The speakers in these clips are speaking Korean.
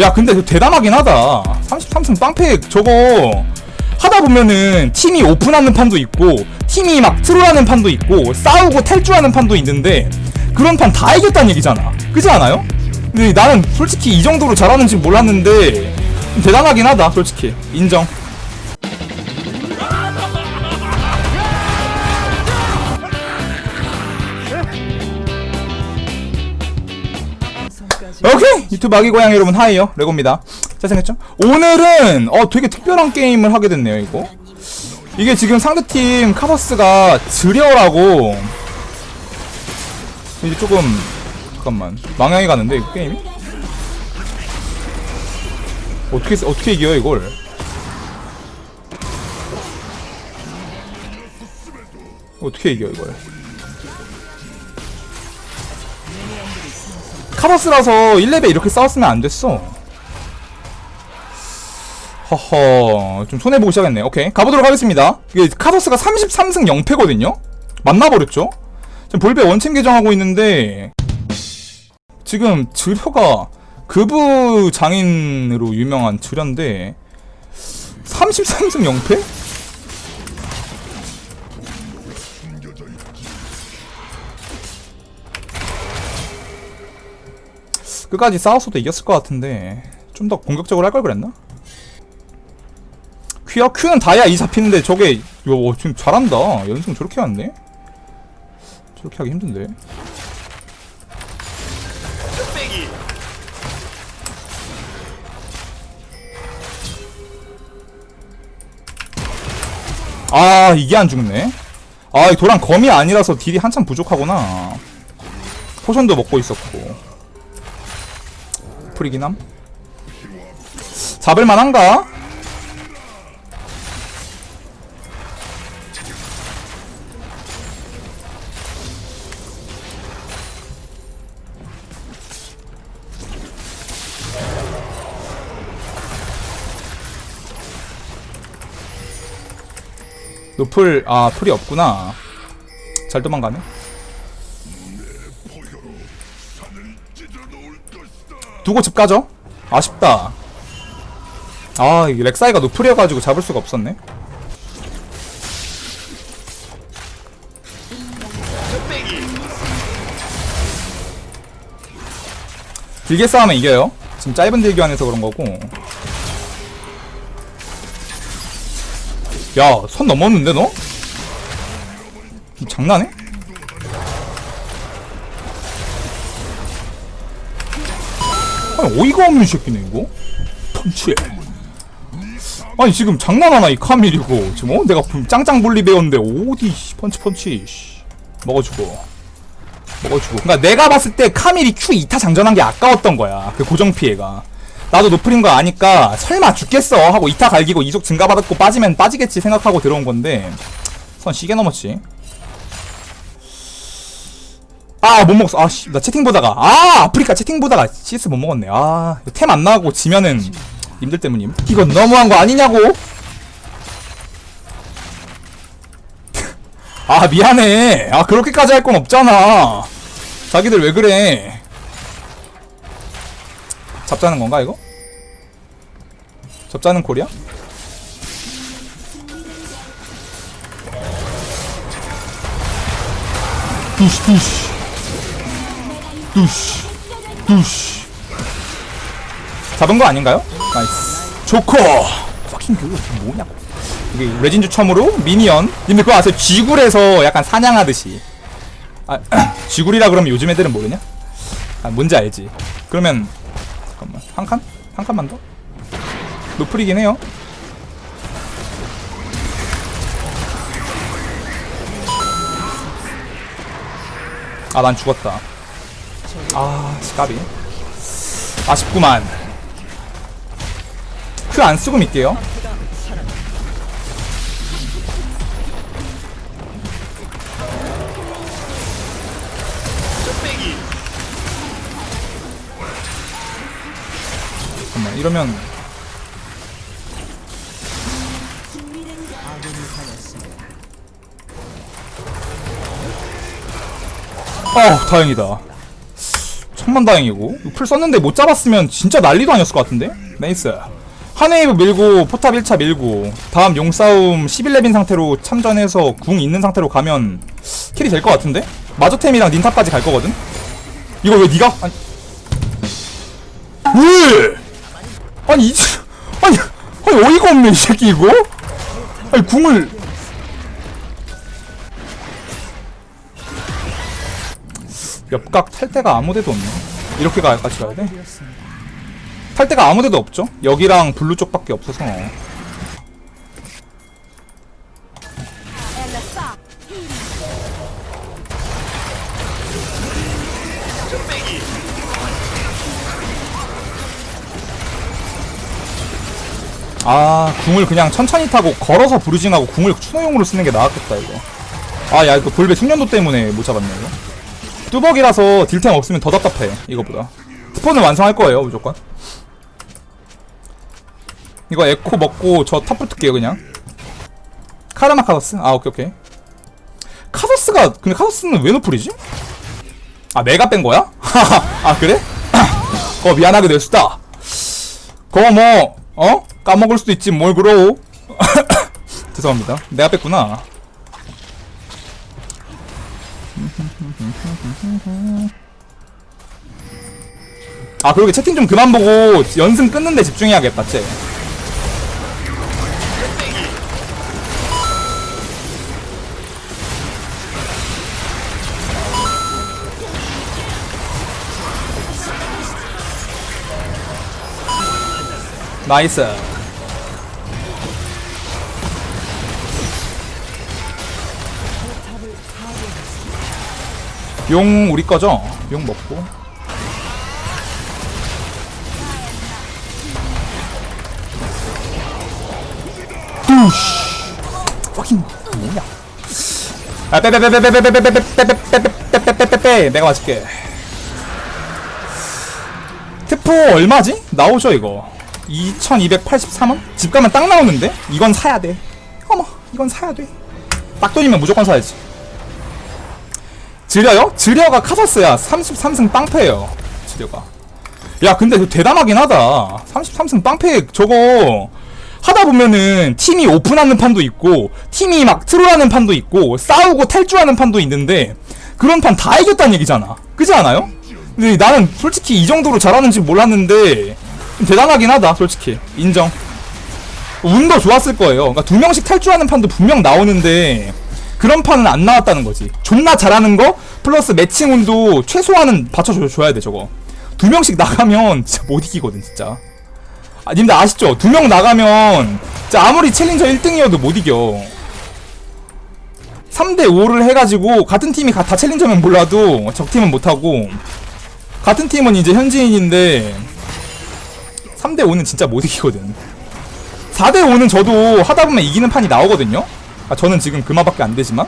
야 근데 이거 대담하긴 하다. 33승 빵팩 저거. 하다 보면은 팀이 오픈하는 판도 있고 팀이 막 트롤하는 판도 있고 싸우고 탈주하는 판도 있는데 그런 판 다 이겼다는 얘기잖아. 그지 않아요? 근데 나는 솔직히 이 정도로 잘하는지 몰랐는데 좀 대단하긴 하다 솔직히. 인정 오케이. 유튜브 고양 여러분 하이요. 레고입니다. 잘생겼죠? 오늘은 어 되게 특별한 게임을 하게 됐네요 이거. 이게 지금 상대팀 카버스가 드려라고. 이게 조금 잠깐만. 망향이 가는데 이 게임이? 어떻게 어떻게 이겨요 이걸? 어떻게 이겨 이걸 카버스라서 1레벨 이렇게 싸웠으면 안 됐어. 허허, 좀 손해보고 시작했네. 오케이. 가보도록 하겠습니다. 이게 카버스가 33승 0패거든요? 만나버렸죠? 지금 볼베 원챔 개정하고 있는데, 지금 드려가 그부 장인으로 유명한 드려인데, 33승 0패? 끝까지 싸웠어도 이겼을 것 같은데 좀 더 공격적으로 할 걸 그랬나? 퀴어 큐는 다야 이 잡히는데 저게 이거 어, 지금 잘한다. 연승 저렇게 하는데? 저렇게 하기 힘든데. 아 이게 안 죽네. 아이 도란 검이 아니라서 딜이 한참 부족하구나. 포션도 먹고 있었고 풀이긴 함? 잡을만한가? 노플 아 풀이 없구나. 잘 도망가네 두고 집 가죠? 아쉽다. 아 렉사이가 노플이어가지고 잡을 수가 없었네. 길게 싸우면 이겨요. 지금 짧은 딜교환해서 그런 거고. 야선 넘었는데 너? 이 장난해? 아니 어이가 없는 새끼네 이거. 펀치 아니 지금 장난하나 이 카밀이고. 지금 어? 내가 분- 짱짱 분리 배웠는데 어디 씨, 펀치 펀치 씨. 먹어주고. 먹어주고. 그니까 내가 봤을 때 카밀이 Q 2타 장전한 게 아까웠던 거야 그 고정 피해가. 나도 높은 거 아니까 설마 죽겠어 하고 2타 갈기고 이속 증가 받았고 빠지면 빠지겠지 생각하고 들어온 건데 선 시계 넘었지 아 못 먹었어. 아 씨 나 채팅 보다가. 아 아프리카 채팅 보다가 CS 못 먹었네. 아 템 안 나가고 지면은 님들 때문임. 이건 너무한 거 아니냐고? 아 미안해. 아 그렇게까지 할 건 없잖아. 자기들 왜 그래? 잡자는 건가 이거? 잡자는 콜이야? 두시 두시 두시 두시 잡은 거 아닌가요? 나이스 조커 팍킹 그거 뭐냐고 이게 레진주 첨으로 미니언 님들 그거 아세요? 쥐굴에서 약간 사냥하듯이 아 쥐굴이라 그러면 요즘 애들은 모르냐? 아 뭔지 알지 그러면 잠깐만 한 칸? 한 칸만 더? 노플이긴 해요 아 난 죽었다 아 스카비. 아쉽구만. 큐 안 쓰고 믿게요. 잠깐만 이러면 어 다행이다 천만 다행이고. 이거 풀 썼는데 못 잡았으면 진짜 난리도 아니었을 것 같은데? 나이스. 한웨이브 밀고 포탑 1차 밀고 다음 용싸움 11렙인 상태로 참전해서 궁 있는 상태로 가면 킬이 될 것 같은데? 마저템이랑 닌탑까지 갈 거거든? 이거 왜 니가? 아니. 왜? 아니 이 아니 아니 어이가 없네 이 새끼 이거? 아니 궁을 옆각 탈 데가 아무데도 없네. 이렇게 가, 같이 가야 돼? 탈 데가 아무데도 없죠? 여기랑 블루 쪽밖에 없어서. 아 궁을 그냥 천천히 타고 걸어서 브루징하고 궁을 추노용으로 쓰는 게 나았겠다 이거. 아 야 이거 돌배 숙련도 때문에 못 잡았네 이거 뚜벅이라서 딜템 없으면 더 답답해 이거보다 스폰을 완성할 거예요 무조건 이거 에코 먹고 저 탑 붙을게요 그냥 카르마 카더스? 아 오케이 오케이 카더스가 근데 카더스는 왜 노플이지? 아 내가 뺀 거야? 아 그래? 거 미안하게 될 수다 그거 뭐 어? 까먹을 수도 있지 뭘 그러오 죄송합니다 내가 뺐구나 아 그러게. 채팅 좀 그만 보고 연승 끊는데 집중해야겠다 쟤 나이스 용 우리 거죠? 용 먹고 뚜시 fucking 뭐냐 아 빼빼빼빼빼빼빼빼빼빼빼빼빼빼빼빼빼 내가 맞을게 트포 얼마지? 나오죠 이거 2283원? 집 가면 딱 나오는데? 이건 사야 돼 어머 이건 사야 돼딱 돈이면 무조건 사야지 지려요? 지려가 카서스야. 33승 빵패예요. 지려가. 야 근데 그 대단하긴 하다. 33승 빵패 저거. 하다 보면은 팀이 오픈하는 판도 있고 팀이 막 트롤하는 판도 있고 싸우고 탈주하는 판도 있는데 그런 판 다 이겼다는 얘기잖아. 그지 않아요? 근데 나는 솔직히 이 정도로 잘하는지 몰랐는데 대단하긴 하다 솔직히. 인정. 운도 좋았을 거예요. 그러니까 두 명씩 탈주하는 판도 분명 나오는데 그런 판은 안 나왔다는 거지. 존나 잘하는 거? 플러스 매칭 운도 최소한은 받쳐줘야 돼 저거. 두 명씩 나가면 진짜 못 이기거든 진짜. 아 님들 아시죠? 두 명 나가면 진짜 아무리 챌린저 1등이어도 못 이겨. 3대5를 해가지고 같은 팀이 다 챌린저면 몰라도 적팀은 못하고. 같은 팀은 이제 현지인인데 3대5는 진짜 못 이기거든. 4대5는 저도 하다보면 이기는 판이 나오거든요 아, 저는 지금 그마밖에 안 되지만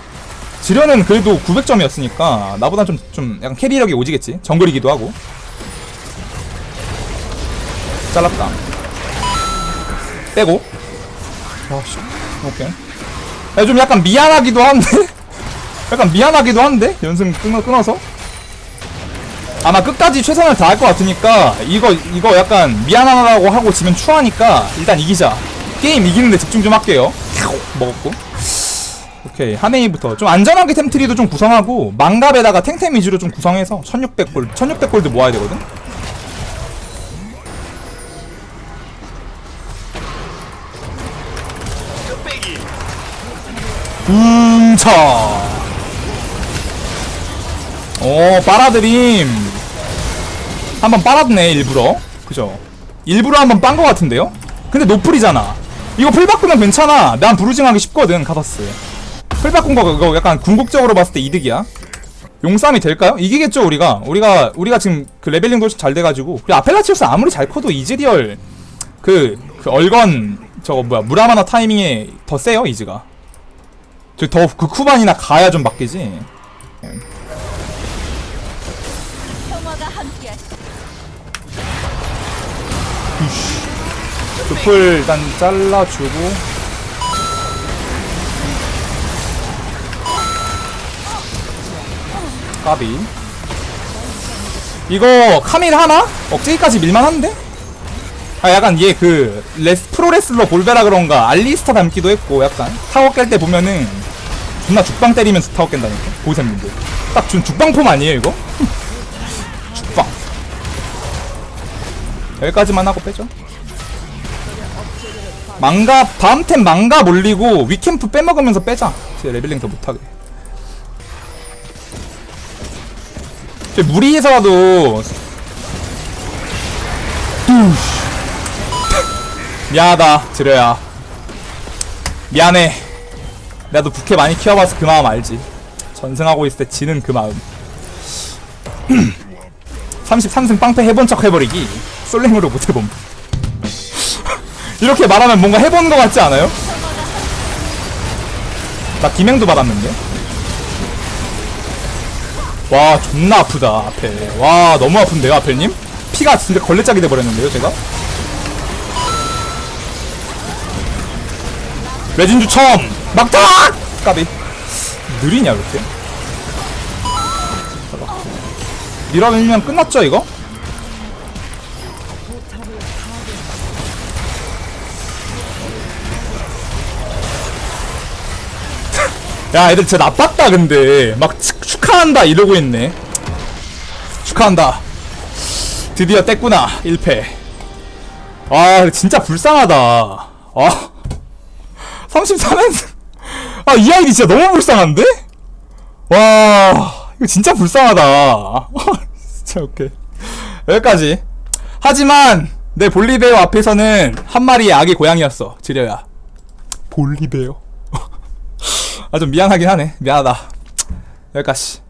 지려는 그래도 900점이었으니까 나보다 좀, 좀 약간 캐리력이 오지겠지? 정글이기도 하고. 잘랐다. 빼고. 아씨. 오케이. 야, 좀 약간 미안하기도 한데? 약간 미안하기도 한데? 연승 끊어, 끊어서? 아마 끝까지 최선을 다할 것 같으니까 이거 이거 약간 미안하다고 하고 지면 추하니까 일단 이기자. 게임 이기는데 집중 좀 할게요. 먹었고 오케이 한해이부터. 좀 안전하게 템트리도 좀 구성하고 망갑에다가 탱템 위주로 좀 구성해서 1600골 1600골드 모아야 되거든? 음차. 오 빨아들임. 한번 빨았네 일부러. 그죠? 일부러 한번 빤 거 같은데요? 근데 노플이잖아. 이거 풀 바꾸면 괜찮아. 난 브루징하기 쉽거든 카더스 풀 바꾼 거 이거 약간 궁극적으로 봤을 때 이득이야. 용싸움이 될까요? 이기겠죠 우리가. 우리가 우리가 지금 그 레벨링도 훨씬 잘 돼가지고. 그리고 아펠라치오스 아무리 잘 커도 이즈리얼 그, 그 얼건 저거 뭐야 무라마나 타이밍에 더 세요 이즈가. 저더 극후반이나 가야 좀 바뀌지. 숲을 일단 잘라주고 까비 이거 카밀 하나? 억제기까지 밀만한데? 아 약간 얘 그 레스 프로레슬러 볼베라 그런가 알리스타 닮기도 했고 약간 타워 깰 때 보면은 존나 죽방 때리면서 타워 깬다니까 보이사님들 딱 준 죽방 폼 아니에요 이거? 죽방 여기까지만 하고 빼죠 망가 다음템 망가 몰리고 위캠프 빼먹으면서 빼자 레벨링 더 못하게 무리해서라도. 미안하다 지려야. 미안해. 나도 부캐 많이 키워봐서 그 마음 알지. 전승하고 있을 때 지는 그 마음. 33승 빵패 해본 척 해버리기. 솔랭으로 못해봄. 이렇게 말하면 뭔가 해본 거 같지 않아요? 나 기맹도 받았는데 와 존나 아프다 앞에 와 너무 아픈데요 앞에님? 피가 진짜 걸레짝이 돼버렸는데요 제가? 외진주 처음 막타! 까비 느리냐 왜 이렇게? 밀어내면 끝났죠 이거? 야 애들 진짜 나빴다 근데. 막 축- 축하한다 이러고 있네. 축하한다. 드디어 뗐구나 1패. 아 진짜 불쌍하다. 아. 33엔 아이 아이디 진짜 너무 불쌍한데? 와 이거 진짜 불쌍하다. 진짜 오케이 여기까지. 하지만 내 볼리베어 앞에서는 한 마리의 아기 고양이였어 지려야. 볼리베어 아 좀 미안하긴 하네. 미안하다. 여기까지